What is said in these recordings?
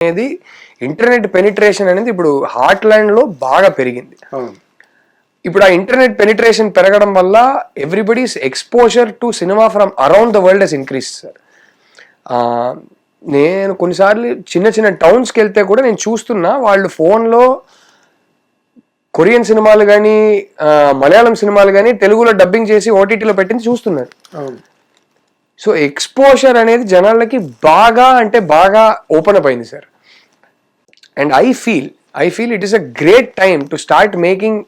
అనేది internet penetration అనేది ఇప్పుడు ల్యాండ్లో బాగా పెరిగింది. అవును. ఇప్పుడు ఆ ఇంటర్నెట్ పెనిట్రేషన్ పెరగడం వల్ల everybody's exposure to cinema from around the world has increase sir. నేను కొన్నిసార్లు చిన్న చిన్న టౌన్స్కి వెళ్తే కూడా నేను చూస్తున్నా వాళ్ళు ఫోన్లో కొరియన్ సినిమాలు కానీ మలయాళం సినిమాలు కానీ తెలుగులో డబ్బింగ్ చేసి ఓటీటీలో పెట్టింది చూస్తున్నారు. అవును. సో ఎక్స్పోజర్ అనేది జనాలకి బాగా అంటే బాగా ఓపెన్ అప్ అయింది sir. And I feel I feel it is a great time to start making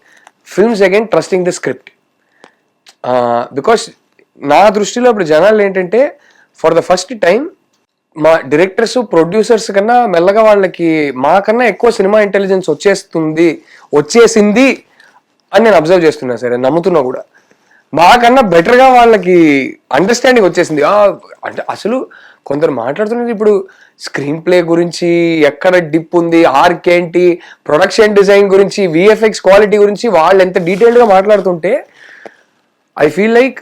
films again trusting the script because నా దృష్టిలో ఇప్పుడు జనాలు ఏంటంటే ఫర్ ద ఫస్ట్ టైం మా డైరెక్టర్స్ ప్రొడ్యూసర్స్ కన్నా మెల్లగా వాళ్ళకి మాకన్నా ఎక్కువ సినిమా ఇంటెలిజెన్స్ వచ్చేస్తుంది వచ్చేసింది అని నేను అబ్జర్వ్ చేస్తున్నా సరే నమ్ముతున్నా కూడా. మాకన్నా బెటర్గా వాళ్ళకి అండర్స్టాండింగ్ వచ్చేసింది. అంటే అసలు కొందరు మాట్లాడుతున్నది ఇప్పుడు స్క్రీన్ ప్లే గురించి ఎక్కడ డిప్ ఉంది ఆర్క్ ఏంటి ప్రొడక్షన్ డిజైన్ గురించి విఎఫ్ఎక్స్ క్వాలిటీ గురించి వాళ్ళు ఎంత డీటెయిల్డ్గా మాట్లాడుతుంటే I feel like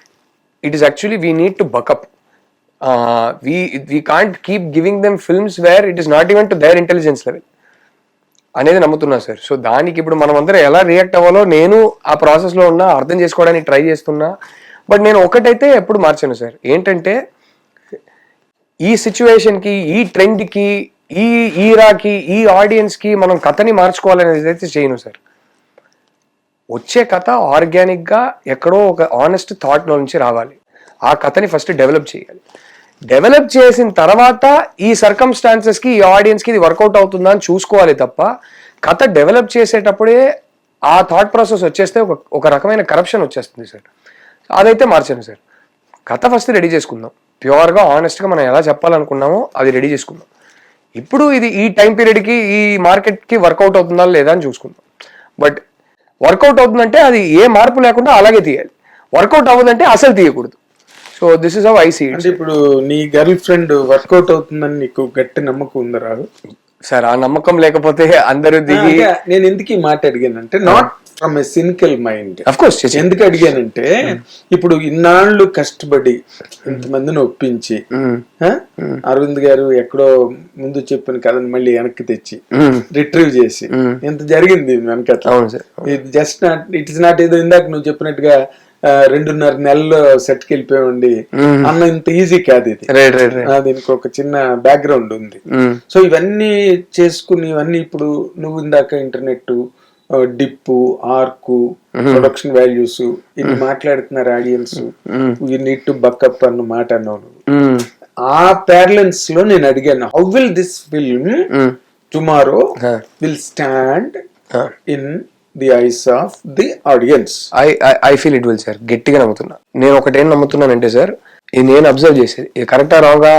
it is actually we need to back up we we can't keep giving them films where it is not even to their intelligence level అనేది నమ్ముతున్నా sir. So దానికి ఇప్పుడు మనం అందరం ఎలా రియాక్ట్ అవ్వాలో నేను ఆ ప్రాసెస్లో ఉన్నా అర్థం చేసుకోవడానికి ట్రై చేస్తున్నా. బట్ నేను ఒకటైతే ఎప్పుడు మార్చాను సార్. ఏంటంటే ఈ సిచ్యువేషన్కి ఈ ట్రెండ్కి ఈ ఈరాకి ఈ ఆడియన్స్కి మనం కథని మార్చుకోవాలనేది అయితే చేయను సార్ వచ్చే కథ ఆర్గానిక్గా ఎక్కడో ఒక ఆనెస్ట్ థాట్ నుంచి రావాలి. ఆ కథని ఫస్ట్ డెవలప్ చేయాలి. డెవలప్ చేసిన తర్వాత ఈ సర్కమ్స్టాన్సెస్కి ఈ ఆడియన్స్కి ఇది వర్కౌట్ అవుతుందా అని చూసుకోవాలి తప్ప కథ డెవలప్ చేసేటప్పుడే ఆ థాట్ ప్రాసెస్ వచ్చేస్తే ఒక ఒక రకమైన కరప్షన్ వచ్చేస్తుంది సార్ అదైతే మార్చాను సార్ కథ ఫస్ట్ రెడీ చేసుకుందాం. ప్యూర్గా ఆనెస్ట్గా మనం ఎలా చెప్పాలనుకున్నామో అది రెడీ చేసుకుందాం. ఇప్పుడు ఇది ఈ టైం పీరియడ్కి ఈ మార్కెట్కి వర్కౌట్ అవుతుందా లేదా అని చూసుకుందాం. బట్ వర్కౌట్ అవుతుందంటే అది ఏ మార్పు లేకుండా అలాగే తీయాలి. వర్కౌట్ అవ్వదంటే అసలు తీయకూడదు. So this is how I see ఇప్పుడు నీ గర్ల్ ఫ్రెండ్ వర్కౌట్ అవుతుందని నీకు గట్టి నమ్మకం ఉందా రాదు సార్ ఆ నమ్మకం లేకపోతే అందరూ దిగి నేను ఎందుకు ఈ మాట అడిగానంటే not from a cynical mind course ఎందుకు అడిగానంటే ఇప్పుడు ఇన్నాళ్ళు కష్టపడి ఇంతమందిని ఒప్పించి ఆ? అరవింద్ గారు ఎక్కడో ముందు చెప్పిన కథను మళ్ళీ వెనక్కి తెచ్చి రిట్రీవ్ చేసి ఇంత జరిగింది వెనక just not it is not ఏదో ఇందాక నువ్వు చెప్పినట్టుగా రెండున్నర నెలల్లో సెట్కి వెళ్ళిపోయండి అన్న ఇంత ఈజీ కాదు ఇది. దీనికి ఒక చిన్న బ్యాక్గ్రౌండ్ ఉంది. సో ఇవన్నీ చేసుకుని ఇవన్నీ ఇప్పుడు నువ్వు ఇందాక ఇంటర్నెట్ డిప్పు ఆర్కు ప్రొడక్షన్ వాల్యూస్ ఇవి మాట్లాడుతున్నారు audience you need to buck up అన్న మాట అన్నావు. ఆ ప్యారలెన్స్లో నేను అడిగాను how will this film tomorrow will stand in the eyes of the audience I I feel it will sir గట్టిగా నమ్ముతున్నా. నేను ఒకటేం నమ్ముతున్నానంటే సార్ ఇది నేను అబ్జర్వ్ చేసేది ఇది కరెక్టా రాంగా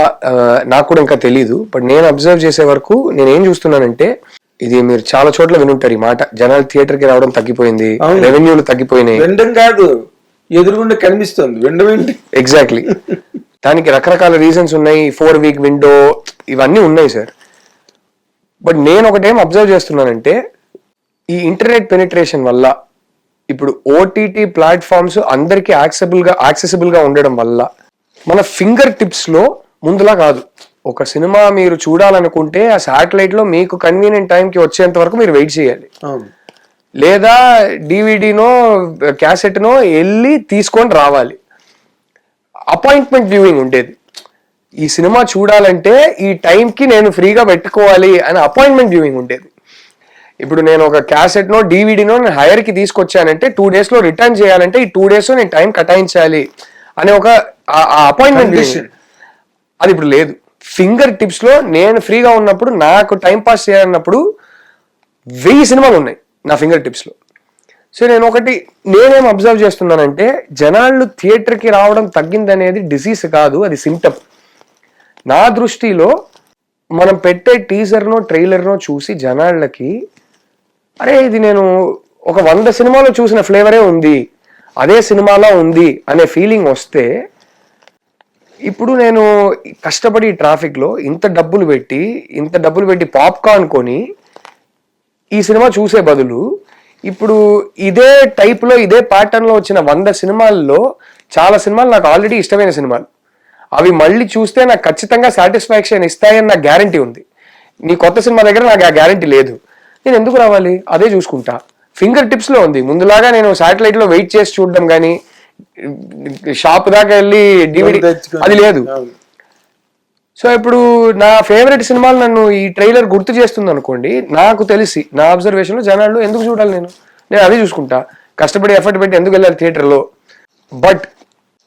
నాకు కూడా ఇంకా తెలియదు బట్ నేను అబ్జర్వ్ చేసే వరకు నేను ఏం చూస్తున్నానంటే ఇది మీరు చాలా చోట్ల వినుంటారు ఈ మాట. జనాలు థియేటర్కి రావడం తగ్గిపోయింది రెవెన్యూలు తగ్గిపోయినాయి. వినడం కాదు ఎదురుగుండా కనిపిస్తుంది వినడం ఎగ్జాక్ట్లీ దానికి రకరకాల రీజన్స్ ఉన్నాయి ఫోర్ వీక్ విండో ఇవన్నీ ఉన్నాయి సార్ బట్ నేను ఒకటేం అబ్జర్వ్ చేస్తున్నానంటే ఈ ఇంటర్నెట్ పెనిట్రేషన్ వల్ల ఇప్పుడు ఓటీటీ ప్లాట్ఫామ్స్ అందరికీ యాక్సెబుల్గా యాక్సెసిబుల్గా ఉండడం వల్ల మన ఫింగర్ టిప్స్లో ముందులా కాదు. ఒక సినిమా మీరు చూడాలనుకుంటే ఆ శాటిలైట్లో మీకు కన్వీనియంట్ టైంకి వచ్చేంత వరకు మీరు వెయిట్ చేయాలి. లేదా డివిడీనో క్యాసెట్నో వెళ్ళి తీసుకొని రావాలి. అపాయింట్మెంట్ వ్యూయింగ్ ఉండేది. ఈ సినిమా చూడాలంటే ఈ టైంకి నేను ఫ్రీగా పెట్టుకోవాలి అని అపాయింట్మెంట్ వ్యూయింగ్ ఉండేది. ఇప్పుడు నేను ఒక క్యాసెట్నో డీవీడీనో నేను హైయర్కి తీసుకొచ్చానంటే టూ డేస్లో రిటర్న్ చేయాలంటే ఈ టూ డేస్లో నేను టైం కటాయించాలి అనే ఒక అపాయింట్మెంట్. అది ఇప్పుడు లేదు. ఫింగర్ టిప్స్లో నేను ఫ్రీగా ఉన్నప్పుడు నాకు టైం పాస్ చేయాలన్నప్పుడు వెయ్యి సినిమాలు ఉన్నాయి నా ఫింగర్ టిప్స్లో. సో నేను ఒకటి నేనేం అబ్జర్వ్ చేస్తున్నానంటే జనాలు థియేటర్కి రావడం తగ్గిందనేది డిసీజ్ కాదు అది సిమ్టమ్ నా దృష్టిలో మనం పెట్టే టీజర్నో ట్రైలర్నో చూసి జనాళ్ళకి అరే ఇది నేను ఒక వంద సినిమాలో చూసిన ఫ్లేవరే ఉంది అదే సినిమాలో ఉంది అనే ఫీలింగ్ వస్తే ఇప్పుడు నేను కష్టపడి ట్రాఫిక్లో ఇంత డబ్బులు పెట్టి ఇంత డబ్బులు పెట్టి పాప్కార్న్ కొని ఈ సినిమా చూసే బదులు ఇప్పుడు ఇదే టైప్లో ఇదే ప్యాటర్న్లో వచ్చిన వంద సినిమాల్లో చాలా సినిమాలు నాకు ఆల్రెడీ ఇష్టమైన సినిమాలు. అవి మళ్ళీ చూస్తే నాకు ఖచ్చితంగా సాటిస్ఫాక్షన్ ఇస్తాయని నాకు గ్యారంటీ ఉంది. నీ కొత్త సినిమా దగ్గర నాకు ఆ గ్యారంటీ లేదు. నేను ఎందుకు రావాలి? అదే చూసుకుంటా. ఫింగర్ టిప్స్లో ఉంది. ముందులాగా నేను సాటిలైట్లో వెయిట్ చేసి చూడడం కానీ షాప్ దాకా వెళ్ళి డివిడి. అది లేదు. సో ఇప్పుడు నా ఫేవరెట్ సినిమాలు నన్ను ఈ ట్రైలర్ గుర్తు చేస్తుంది అనుకోండి నాకు తెలిసి నా అబ్జర్వేషన్లో జనాలు ఎందుకు చూడాలి నేను? నేను అదే చూసుకుంటా. కష్టపడి ఎఫర్ట్ పెట్టి ఎందుకు వెళ్ళాలి థియేటర్లో బట్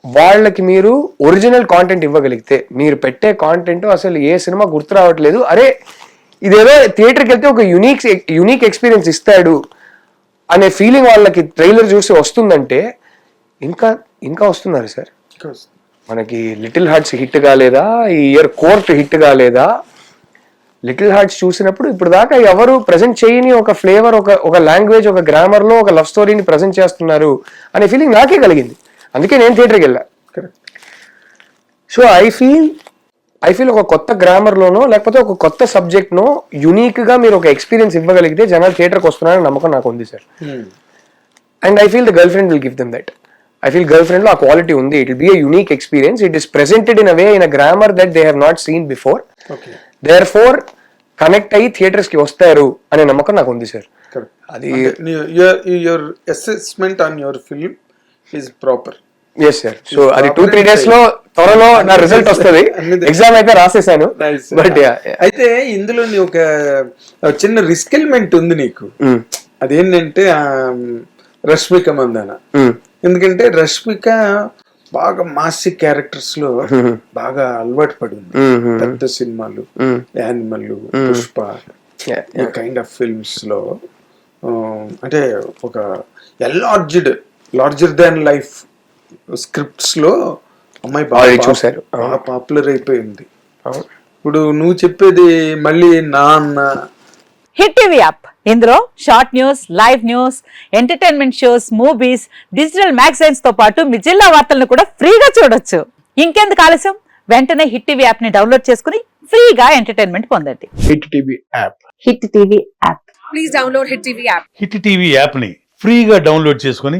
వాళ్ళకి మీరు ఒరిజినల్ కాంటెంట్ ఇవ్వగలిగితే మీరు పెట్టే కాంటెంట్ అసలు ఏ సినిమా గుర్తు రావట్లేదు. అరే ఇదేదో థియేటర్కి వెళ్తే ఒక యునీక్ యునీక్ ఎక్స్పీరియన్స్ ఇస్తాడు అనే ఫీలింగ్ వాళ్ళకి ట్రైలర్ చూసి వస్తుందంటే ఇంకా ఇంకా వస్తున్నారు సార్. మనకి లిటిల్ హార్ట్స్ హిట్ కాలేదా? ఈ ఇయర్ కోర్ట్ హిట్ కాలేదా? లిటిల్ హార్ట్స్ చూసినప్పుడు ఇప్పుడు దాకా ఎవరు ప్రజెంట్ చేయని ఒక ఫ్లేవర్ ఒక ఒక లాంగ్వేజ్ ఒక గ్రామర్లో ఒక లవ్ స్టోరీని ప్రజెంట్ చేస్తున్నారు అనే ఫీలింగ్ నాకే కలిగింది. అందుకే నేను థియేటర్కి వెళ్ళా. So I feel I feel ఒక కొత్త గ్రామర్ లోనో లేకపోతే ఒక కొత్త సబ్జెక్ట్ నో యునిక్గా మీరు ఒక ఎక్స్పీరియన్స్ ఇవ్వగలిగితే జనాలు థియేటర్కి వస్తున్నారని నమ్మకం నాకు ఉంది sir. And I feel the girlfriend will give them that I feel girl ఫ్రెండ్లో ఆ క్వాలిటీ ఉంది. It will be unique experience it is presented in a way in a grammar that they have not seen before okay therefore connect అయ్యి థియేటర్స్కి వస్తారు అనే నమ్మకం నాకు ఉంది సార్ అది your assessment on your film is proper yes sir so అది two three డేస్లో త్వరలో నా రిజల్ట్ వస్తుంది. ఎగ్జామ్ అయితే రాసేసాను. బట్ అయితే ఇందులో నీ ఒక చిన్న రిస్క్ ఎలిమెంట్ ఉంది నీకు. అదేంటంటే ఆ, రష్మిక మందాన. ఎందుకంటే రష్మిక బాగా మాసి క్యారెక్టర్స్లో బాగా అలవాటు పడింది పెద్ద సినిమాలు యానిమల్ పుష్ప కైండ్ ఆఫ్ ఫిల్మ్స్లో అంటే ఒక ఎల్లార్జ్డ్ లార్జర్ దాన్ లైఫ్ స్క్రిప్ట్స్లో అమ్మాయి బాగా చూశారు. బాగా పాపులర్ అయిపోయింది. ఇప్పుడు నువ్వు చెప్పేది మళ్ళీ నాన్న హిట్ టీవీ యాప్. ఇందులో short news live news entertainment shows movies digital మ్యాగజైన్స్తో పాటు మీ జిల్లా వార్తలను కూడా ఫ్రీగా చూడొచ్చు. ఇంకెందుకు ఆలస్యం? వెంటనే హిట్ టీవీ యాప్ని డౌన్లోడ్ చేసుకుని ఫ్రీగా ఎంటర్టైన్మెంట్ పొందండి. Hit TV app. Hit TV app. Please download Hit TV app. Hit TV యాప్ని ఫ్రీగా డౌన్లోడ్ చేసుకొని